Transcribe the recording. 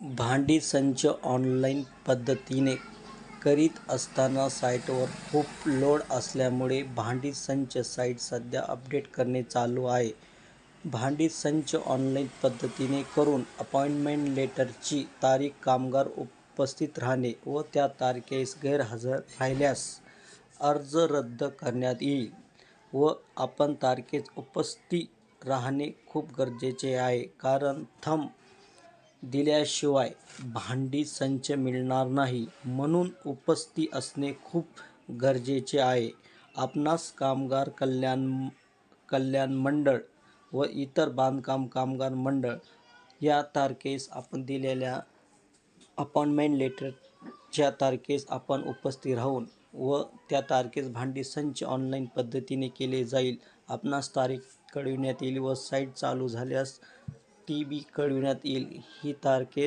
भांडी संच ऑनलाईन पद्धतीने करीत असताना साईटवर खूप लोड असल्यामुळे भांडी संच साईट सध्या अपडेट करणे चालू आहे. भांडी संच ऑनलाईन पद्धतीने करून अपॉइंटमेंट लेटरची तारीख कामगार उपस्थित राहणे व त्या तारखेस गैरहजर राहिल्यास अर्ज रद्द करण्यात येईल व आपण तारखेस उपस्थित राहणे खूप गरजेचे आहे. कारण थंब दिल्याशिवाय भांडी संच मिळणार नाही म्हणून उपस्थित असणे खूप गरजेचे आहे. आपणास कामगार कल्याण कल्याण मंडळ व इतर बांधकाम कामगार मंडळ या तारखेस आपण दिलेल्या अपॉइंटमेंट लेटरच्या तारखेस आपण उपस्थित राहून व त्या तारखेस भांडी संच ऑनलाईन पद्धतीने केले जाईल. आपणास तारीख कळविण्यात येईल व साईट चालू झाल्यास टी बी कळविण्यात येईल ही तारखेस